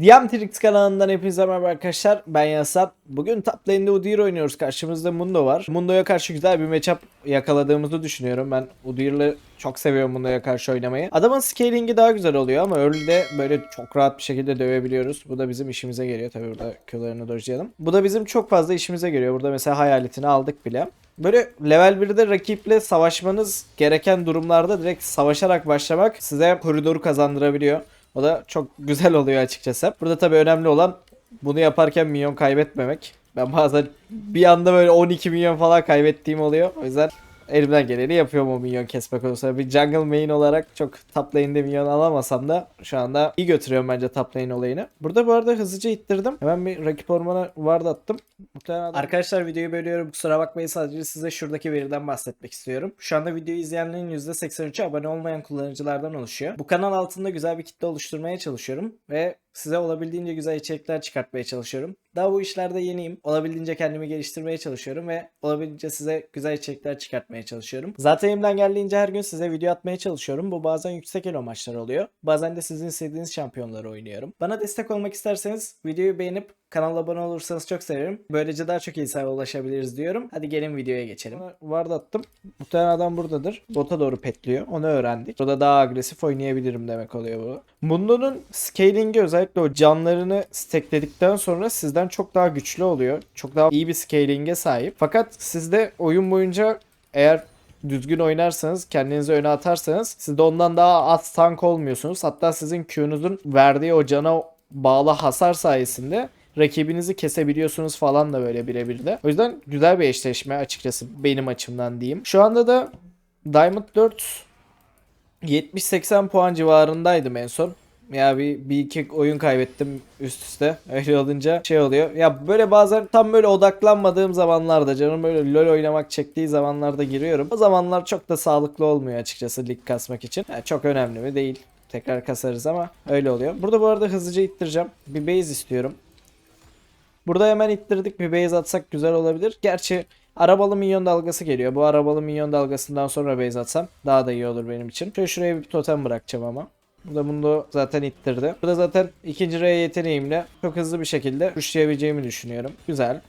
Diamtrix kanalından hepinize merhaba arkadaşlar. Ben Yasan. Bugün top lane'de Udyr oynuyoruz. Karşımızda Mundo var. Mundo'ya karşı güzel bir matchup yakaladığımızı düşünüyorum. Ben Udyr'le çok seviyorum Mundo'ya karşı oynamayı. Adamın scaling'i daha güzel oluyor ama early'de böyle çok rahat bir şekilde dövebiliyoruz. Bu da bizim işimize geliyor. Tabii burada Q'larını dojlayalım. Bu da bizim çok fazla işimize geliyor. Burada mesela hayaletini aldık bile. Böyle level 1'de rakiple savaşmanız gereken durumlarda direkt savaşarak başlamak size koridoru kazandırabiliyor. O da çok güzel oluyor açıkçası. Burada tabii önemli olan bunu yaparken milyon kaybetmemek. Ben bazen bir anda böyle 12 milyon falan kaybettiğim oluyor. O yüzden elimden geleni yapıyorum o milyon kesmek konusunda. Bir jungle main olarak çok top lane'de milyon alamasam da şu anda iyi götürüyorum bence top lane olayını. Burada bu arada hızlıca ittirdim. Hemen bir rakip ormana ward attım. Arkadaşlar videoyu bölüyorum. Kusura bakmayın sadece size şuradaki veriden bahsetmek istiyorum. Şu anda videoyu izleyenlerin %83'ü abone olmayan kullanıcılardan oluşuyor. Bu kanal altında güzel bir kitle oluşturmaya çalışıyorum ve size olabildiğince güzel içerikler çıkartmaya çalışıyorum. Daha bu işlerde yeniyim. Olabildiğince kendimi geliştirmeye çalışıyorum ve olabildiğince size güzel içerikler çıkartmaya çalışıyorum. Zaten elimden geldiğince her gün size video atmaya çalışıyorum. Bu bazen yüksek elo maçlar oluyor. Bazen de sizin istediğiniz şampiyonları oynuyorum. Bana destek olmak isterseniz videoyu beğenip kanala abone olursanız çok sevinirim. Böylece daha çok insana ulaşabiliriz diyorum. Hadi gelin videoya geçelim. Ward attım. Muhtemelen adam buradadır. Bota doğru petliyor. Onu öğrendik. Burada daha agresif oynayabilirim demek oluyor bu. Mundo'nun scaling'i özellikle o canlarını stackledikten sonra sizden çok daha güçlü oluyor. Çok daha iyi bir scaling'e sahip. Fakat sizde oyun boyunca eğer düzgün oynarsanız, kendinizi öne atarsanız siz de ondan daha az tank olmuyorsunuz. Hatta sizin Q'nuzun verdiği o cana bağlı hasar sayesinde rakibinizi kesebiliyorsunuz falan da böyle birebir de. O yüzden güzel bir eşleşme açıkçası benim açımdan diyeyim. Şu anda da Diamond 4 70-80 puan civarındaydım en son. Ya bir, bir iki oyun kaybettim üst üste. Öyle olunca şey oluyor. Ya böyle bazen tam böyle odaklanmadığım zamanlarda canım böyle LoL oynamak çektiği zamanlarda giriyorum. O zamanlar çok da sağlıklı olmuyor açıkçası lig kasmak için. Yani çok önemli mi değil. Tekrar kasarız ama öyle oluyor. Burada bu arada hızlıca ittireceğim. Bir base istiyorum. Burada hemen ittirdik. Bir base atsak güzel olabilir. Gerçi arabalı minyon dalgası geliyor. Bu arabalı minyon dalgasından sonra base atsam daha da iyi olur benim için. Şöyle şuraya bir totem bırakacağım ama. Burada bunu zaten ittirdi. Burada zaten ikinci R yeteneğimle çok hızlı bir şekilde kuşlayabileceğimi düşünüyorum. Güzel.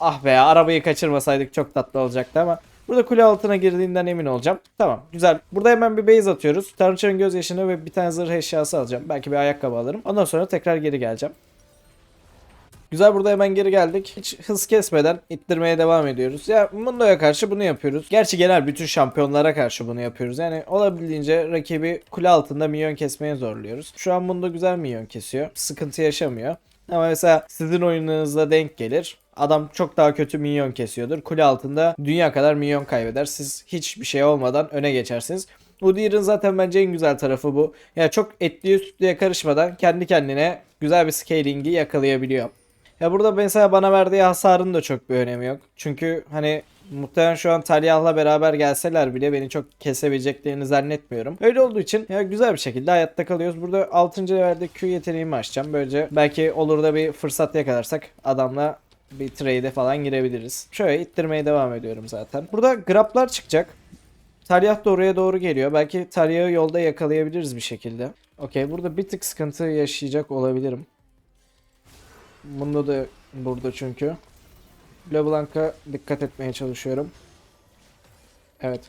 Ah be arabayı kaçırmasaydık çok tatlı olacaktı ama Burada kule altına girdiğinden emin olacağım. Tamam güzel. Burada hemen bir base atıyoruz. Tanrıçanın gözyaşını ve bir tane zırh eşyası alacağım. Belki bir ayakkabı alırım. Ondan sonra tekrar geri geleceğim. Güzel burada hemen geri geldik. Hiç hız kesmeden ittirmeye devam ediyoruz. Ya Mundo'ya karşı bunu yapıyoruz. Gerçi genel bütün şampiyonlara karşı bunu yapıyoruz. Yani olabildiğince rakibi kule altında minyon kesmeye zorluyoruz. Şu an Mundo güzel minyon kesiyor. Sıkıntı yaşamıyor. Ama mesela sizin oyununuzda denk gelir. Adam çok daha kötü minyon kesiyordur. Kule altında dünya kadar minyon kaybeder. Siz hiçbir şey olmadan öne geçersiniz. Udyr'ın zaten bence en güzel tarafı bu. Yani çok etliye sütlüye karışmadan kendi kendine güzel bir scaling'i yakalayabiliyor. Ya burada mesela bana verdiği hasarın da çok bir önemi yok. Çünkü hani muhtemelen şu an Talyah'la beraber gelseler bile beni çok kesebileceklerini zannetmiyorum. Öyle olduğu için ya güzel bir şekilde hayatta kalıyoruz. Burada 6. levelde Q yeteneğimi açacağım. Böylece belki olur da bir fırsat yakalarsak adamla bir trade'e falan girebiliriz. Şöyle ittirmeye devam ediyorum zaten. Burada graplar çıkacak. Talyah da oraya doğru geliyor. Belki Talyah'ı yolda yakalayabiliriz bir şekilde. Okey burada bir tık sıkıntı yaşayacak olabilirim. Bunda da burada çünkü. LeBlanc'a dikkat etmeye çalışıyorum. Evet.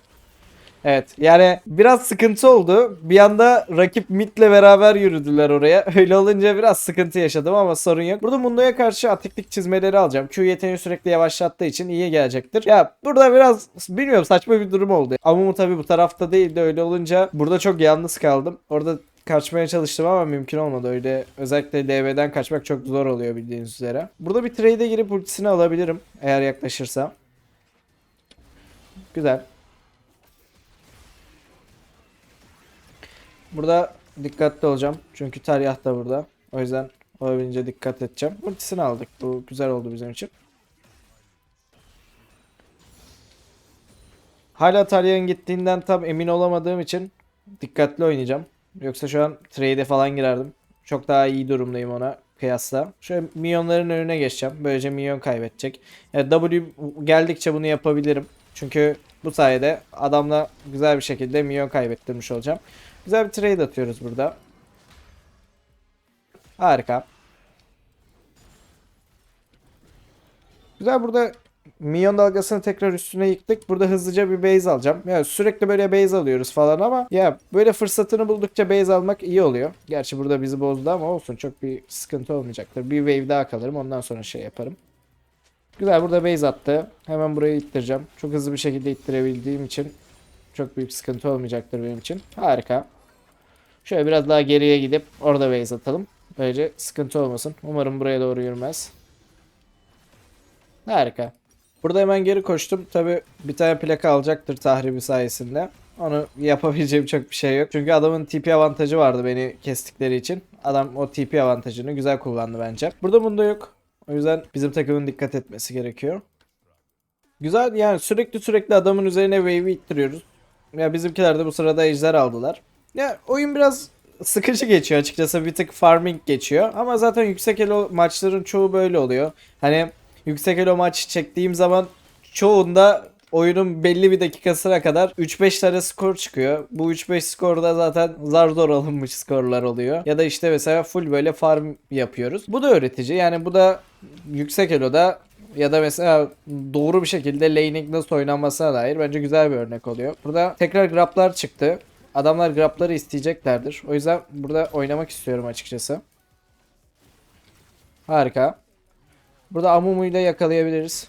Evet yani biraz sıkıntı oldu. Bir anda rakip Mid'le beraber yürüdüler oraya. Öyle olunca biraz sıkıntı yaşadım ama sorun yok. Burada Mundo'ya karşı atiklik çizmeleri alacağım. Q yeteneği sürekli yavaşlattığı için iyi gelecektir. Ya burada biraz bilmiyorum saçma bir durum oldu. Amumu tabii bu tarafta değildi. Öyle olunca burada çok yalnız kaldım. Orada kaçmaya çalıştım ama mümkün olmadı. Öyle özellikle DB'den kaçmak çok zor oluyor bildiğiniz üzere. Burada bir trade'e girip ultisini alabilirim eğer yaklaşırsam. Güzel. Burada dikkatli olacağım. Çünkü Taryah da burada. O yüzden olabildiğince dikkat edeceğim. Ultisini aldık. Bu güzel oldu bizim için. Hala Taryah'ın gittiğinden tam emin olamadığım için dikkatli oynayacağım. Yoksa şu an trade'e falan girerdim. Çok daha iyi durumdayım ona kıyasla. Şöyle milyonların önüne geçeceğim. Böylece milyon kaybedecek. Yani W geldikçe bunu yapabilirim. Çünkü bu sayede adamla güzel bir şekilde milyon kaybettirmiş olacağım. Güzel bir trade atıyoruz burada. Harika. Güzel burada Minyon dalgasını tekrar üstüne yıktık. Burada hızlıca bir base alacağım. Ya sürekli böyle base alıyoruz falan ama ya böyle fırsatını buldukça base almak iyi oluyor. Gerçi burada bizi bozdu ama olsun çok bir sıkıntı olmayacaktır. Bir wave daha kalırım ondan sonra şey yaparım. Güzel burada base attı. Hemen burayı ittireceğim. Çok hızlı bir şekilde ittirebildiğim için çok büyük sıkıntı olmayacaktır benim için. Harika. Şöyle biraz daha geriye gidip orada base atalım. Böylece sıkıntı olmasın. Umarım buraya doğru yürümez. Harika. Burada hemen geri koştum. Tabi bir tane plaka alacaktır tahribi sayesinde. Onu yapabileceğim çok bir şey yok. Çünkü adamın TP avantajı vardı beni kestikleri için. Adam o TP avantajını güzel kullandı bence. Burada bunda yok. O yüzden bizim takımın dikkat etmesi gerekiyor. Güzel yani sürekli sürekli adamın üzerine wave'i ittiriyoruz. Ya bizimkiler de bu sırada ejder aldılar. Ya oyun biraz sıkıcı geçiyor açıkçası bir tık farming geçiyor. Ama zaten yüksek elo maçların çoğu böyle oluyor. Hani yüksek elo maç çektiğim zaman çoğunda oyunun belli bir dakikasına kadar 3-5 tane skor çıkıyor. Bu 3-5 skorda zaten zar zor alınmış skorlar oluyor. Ya da işte mesela full böyle farm yapıyoruz. Bu da öğretici. Yani bu da yüksek eloda ya da mesela doğru bir şekilde laning nasıl oynanmasına dair bence güzel bir örnek oluyor. Burada tekrar graplar çıktı. Adamlar grapları isteyeceklerdir. O yüzden burada oynamak istiyorum açıkçası. Harika. Burada Amumu ile yakalayabiliriz.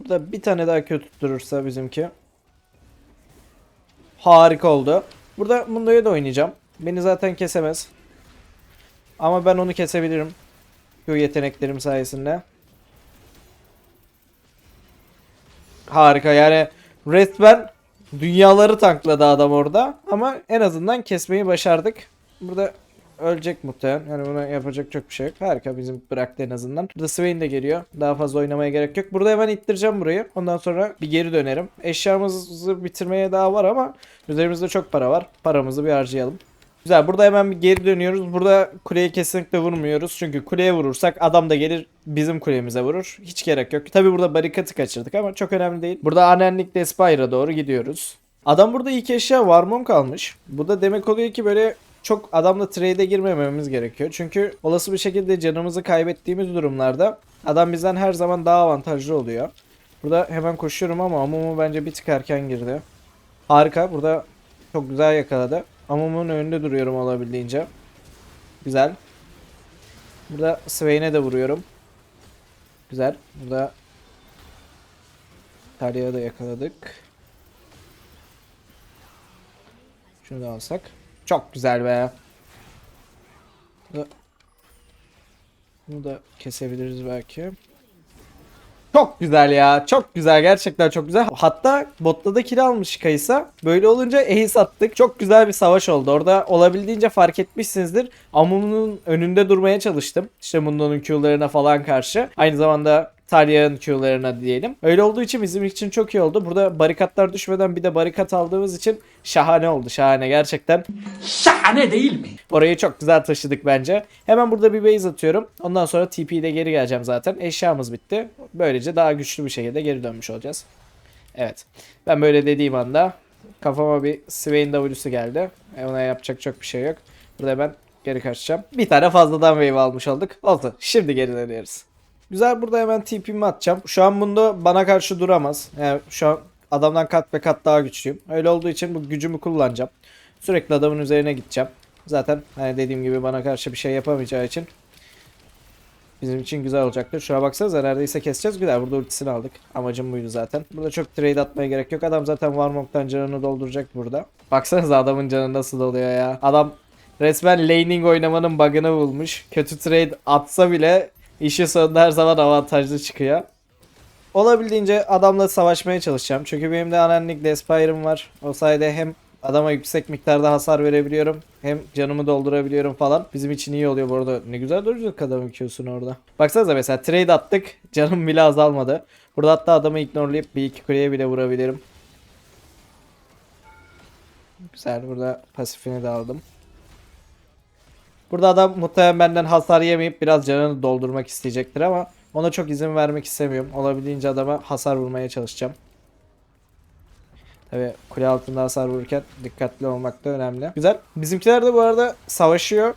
Burada bir tane daha kötü tutturursa bizimki. Harika oldu. Burada Mundo'ya da oynayacağım. Beni zaten kesemez. Ama ben onu kesebilirim. Q yeteneklerim sayesinde. Harika yani resmen dünyaları tankladı adam orada. Ama en azından kesmeyi başardık. Burada ölecek muhtemelen. Yani buna yapacak çok bir şey yok. Harika bizim bıraktı en azından. Burada Swain de geliyor. Daha fazla oynamaya gerek yok. Burada hemen ittireceğim burayı. Ondan sonra bir geri dönerim. Eşyamızı bitirmeye daha var ama üzerimizde çok para var. Paramızı bir harcayalım. Güzel burada hemen bir geri dönüyoruz. Burada kuleye kesinlikle vurmuyoruz. Çünkü kuleye vurursak adam da gelir bizim kulemize vurur. Hiç gerek yok. Tabi burada barikatı kaçırdık ama çok önemli değil. Burada Anenlik Despire'a doğru gidiyoruz. Adam burada ilk eşya Warmon kalmış. Bu da demek oluyor ki böyle çok adamla trade'e girmememiz gerekiyor. Çünkü olası bir şekilde canımızı kaybettiğimiz durumlarda adam bizden her zaman daha avantajlı oluyor. Burada hemen koşuyorum ama Amumu bence bir tık erken girdi. Harika. Burada çok güzel yakaladı. Amum'un önünde duruyorum olabildiğince. Güzel. Burada Swain'e de vuruyorum. Güzel. Burada Talya'ya da yakaladık. Şunu da alsak. Çok güzel be. Bunu da kesebiliriz belki. Çok güzel ya. Çok güzel. Gerçekten çok güzel. Hatta botta da kill almış Kaysa. Böyle olunca ace attık. Çok güzel bir savaş oldu. Orada olabildiğince fark etmişsinizdir. Amumu'nun önünde durmaya çalıştım. İşte Mundo'nun Q'larına falan karşı. Aynı zamanda Talya'nın Q'larına diyelim. Öyle olduğu için bizim için çok iyi oldu. Burada barikatlar düşmeden bir de barikat aldığımız için şahane oldu. Şahane gerçekten. Şahane değil mi? Orayı çok güzel taşıdık bence. Hemen burada bir base atıyorum. Ondan sonra TP'de geri geleceğim zaten. Eşyamız bitti. Böylece daha güçlü bir şekilde geri dönmüş olacağız. Evet. Ben böyle dediğim anda kafama bir Swain W'su geldi. E ona yapacak çok bir şey yok. Burada ben geri kaçacağım. Bir tane fazladan wave almış olduk. Oldu. Şimdi geri dönüyoruz. Güzel burada hemen TP'mi atacağım. Şu an bunda bana karşı duramaz. Yani şu an adamdan kat ve kat daha güçlüyüm. Öyle olduğu için bu gücümü kullanacağım. Sürekli adamın üzerine gideceğim. Zaten hani dediğim gibi bana karşı bir şey yapamayacağı için bizim için güzel olacaktır. Şuna baksanıza neredeyse keseceğiz. Güzel burada ultisini aldık. Amacım buydu zaten. Burada çok trade atmaya gerek yok. Adam zaten Warmonk'tan canını dolduracak burada. Baksanıza adamın canı nasıl doluyor ya. Adam resmen laning oynamanın bug'ını bulmuş. Kötü trade atsa bile işi sonunda her zaman avantajlı çıkıyor. Olabildiğince adamla savaşmaya çalışacağım. Çünkü benim de anenlik Despire'ım var. O sayede hem adama yüksek miktarda hasar verebiliyorum. Hem canımı doldurabiliyorum falan. Bizim için iyi oluyor bu arada. Ne güzel duracak adamın Q'sunu orada. Baksanıza mesela trade attık. Canım bile azalmadı. Burada hatta adamı ignorelayıp bir iki kuleye bile vurabilirim. Güzel burada pasifini de aldım. Burada adam muhtemelen benden hasar yemeyip biraz canını doldurmak isteyecektir ama ona çok izin vermek istemiyorum. Olabildiğince adama hasar vurmaya çalışacağım. Tabi kule altında hasar vururken dikkatli olmak da önemli. Güzel. Bizimkiler de bu arada savaşıyor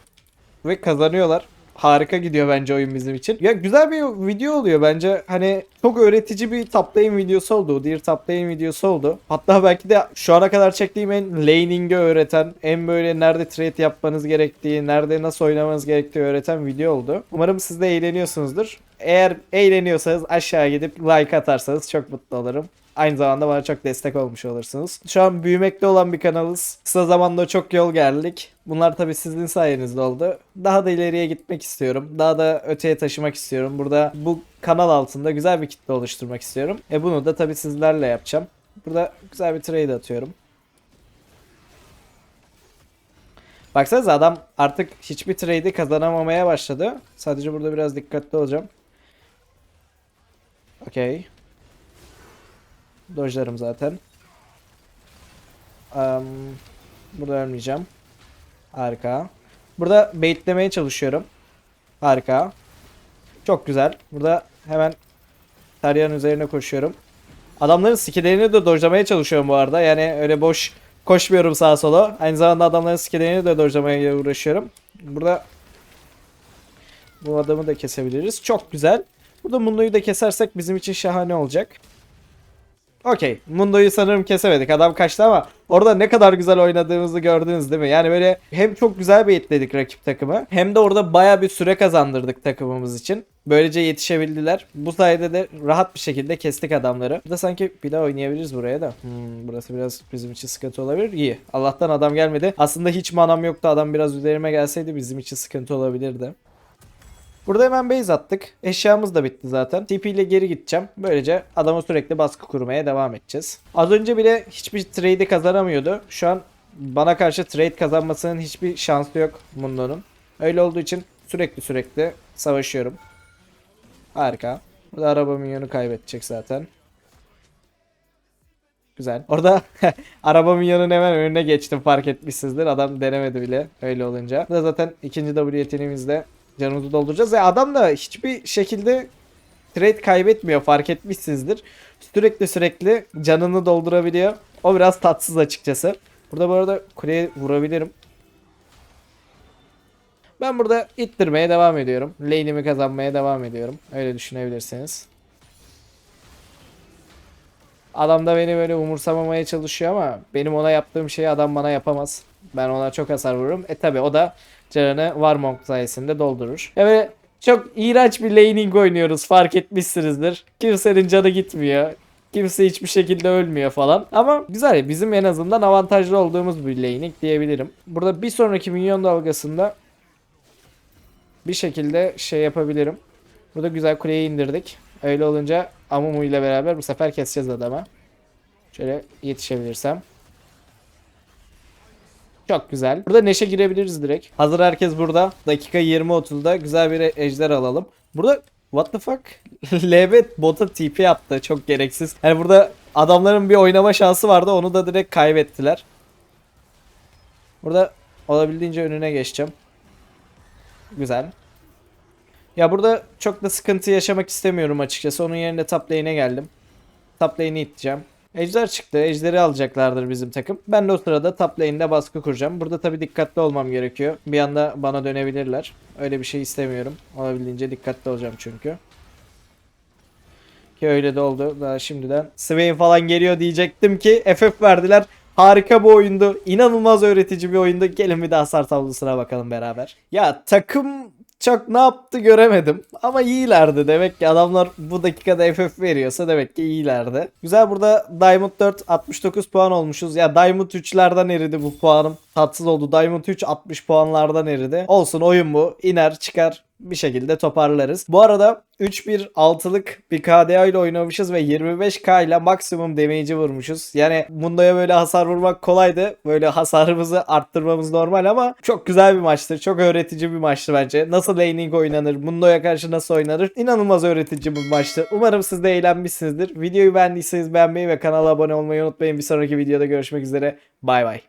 ve kazanıyorlar. Harika gidiyor bence oyun bizim için. Ya güzel bir video oluyor bence. Hani çok öğretici bir top lane videosu oldu. Diğer top lane videosu oldu. Hatta belki de şu ana kadar çektiğim en laning'i öğreten, en böyle nerede trade yapmanız gerektiği, nerede nasıl oynamanız gerektiği öğreten video oldu. Umarım siz de eğleniyorsunuzdur. Eğer eğleniyorsanız aşağı gidip like atarsanız çok mutlu olurum. Aynı zamanda bana çok destek olmuş olursunuz. Şu an büyümekte olan bir kanalız. Kısa zamanda çok yol geldik. Bunlar tabii sizin sayenizde oldu. Daha da ileriye gitmek istiyorum. Daha da öteye taşımak istiyorum. Burada bu kanal altında güzel bir kitle oluşturmak istiyorum. E bunu da tabii sizlerle yapacağım. Burada güzel bir trade atıyorum. Baksanıza adam artık hiçbir trade'i kazanamamaya başladı. Sadece burada biraz dikkatli olacağım. Okey. Dojlarım zaten. Am, burada ölmeyeceğim. Harika. Burada baitlemeye çalışıyorum. Harika. Çok güzel. Burada hemen Tarya'nın üzerine koşuyorum. Adamların skillerini de dojlamaya çalışıyorum bu arada. Yani öyle boş koşmuyorum sağa sola. Aynı zamanda adamların skillerini de dojlamaya uğraşıyorum. Burada bu adamı da kesebiliriz. Çok güzel. Burada Mundo'yu da kesersek bizim için şahane olacak. Okey. Mundo'yu sanırım kesemedik. Adam kaçtı ama orada ne kadar güzel oynadığımızı gördünüz değil mi? Yani böyle hem çok güzel baitledik rakip takımı hem de orada baya bir süre kazandırdık takımımız için. Böylece yetişebildiler. Bu sayede de rahat bir şekilde kestik adamları. Burada sanki bir daha oynayabiliriz buraya da. Hmm, burası biraz bizim için sıkıntı olabilir. İyi. Allah'tan adam gelmedi. Aslında hiç manam yoktu. Adam biraz üzerime gelseydi bizim için sıkıntı olabilirdi. Burada hemen base attık. Eşyamız da bitti zaten. TP ile geri gideceğim. Böylece adama sürekli baskı kurmaya devam edeceğiz. Az önce bile hiçbir trade'i kazanamıyordu. Şu an bana karşı trade kazanmasının hiçbir şansı yok Mundo'nun. Öyle olduğu için sürekli sürekli savaşıyorum. Harika. Burada araba minyonu kaybedecek zaten. Güzel. Orada araba minyonun hemen önüne geçtim fark etmişsinizdir. Adam denemedi bile öyle olunca. Burada zaten ikinci W yeteneğimizde canımızı dolduracağız. Ve adam da hiçbir şekilde trade kaybetmiyor fark etmişsinizdir. Sürekli sürekli canını doldurabiliyor. O biraz tatsız açıkçası. Burada bu arada kuleye vurabilirim. Ben burada ittirmeye devam ediyorum. Lane'imi kazanmaya devam ediyorum. Öyle düşünebilirsiniz. Adam da beni böyle umursamamaya çalışıyor ama benim ona yaptığım şeyi adam bana yapamaz. Ben ona çok hasar vururum. E tabi o da canını Warmonk sayesinde doldurur. Ya böyle çok iğrenç bir laning oynuyoruz fark etmişsinizdir. Kimsenin canı gitmiyor. Kimse hiçbir şekilde ölmüyor falan. Ama güzel bizim en azından avantajlı olduğumuz bir laning diyebilirim. Burada bir sonraki minyon dalgasında bir şekilde şey yapabilirim. Burada güzel kuleyi indirdik. Öyle olunca Amumu ile beraber bu sefer keseceğiz adama. Şöyle yetişebilirsem. Çok güzel. Burada neşe girebiliriz direkt. Hazır herkes burada. Dakika 20-30'da güzel bir ejder alalım. Burada what the fuck? LB bota TP yaptı. Çok gereksiz. Yani burada adamların bir oynama şansı vardı. Onu da direkt kaybettiler. Burada olabildiğince önüne geçeceğim. Güzel. Ya burada çok da sıkıntı yaşamak istemiyorum açıkçası. Onun yerine top lane'e geldim. Top lane'i iteceğim. Ejder çıktı. Ejderi alacaklardır bizim takım. Ben de o sırada top lane'de baskı kuracağım. Burada tabii dikkatli olmam gerekiyor. Bir anda bana dönebilirler. Öyle bir şey istemiyorum. Olabildiğince dikkatli olacağım çünkü. Ki öyle de oldu. Daha şimdiden Swain falan geliyor diyecektim ki FF verdiler. Harika bir oyundu. İnanılmaz öğretici bir oyundu. Gelin bir de hasar tablosuna bakalım beraber. Ya takım çok ne yaptı göremedim. Ama iyilerdi. Demek ki adamlar bu dakikada FF veriyorsa demek ki iyilerdi. Güzel burada Diamond 4 69 puan olmuşuz. Ya Diamond 3'lerden eridi bu puanım. Tatsız oldu. Diamond 3 60 puanlardan eridi. Olsun oyun bu. İner çıkar bir şekilde toparlarız. Bu arada 3-1-6'lık bir KDA ile oynamışız ve 25k ile maksimum damage'i vurmuşuz. Yani Mundo'ya böyle hasar vurmak kolaydı. Böyle hasarımızı arttırmamız normal ama çok güzel bir maçtı. Çok öğretici bir maçtı bence. Nasıl laning oynanır, Mundo'ya karşı nasıl oynanır inanılmaz öğretici bir maçtı. Umarım siz de eğlenmişsinizdir. Videoyu beğendiyseniz beğenmeyi ve kanala abone olmayı unutmayın. Bir sonraki videoda görüşmek üzere. Bay bay.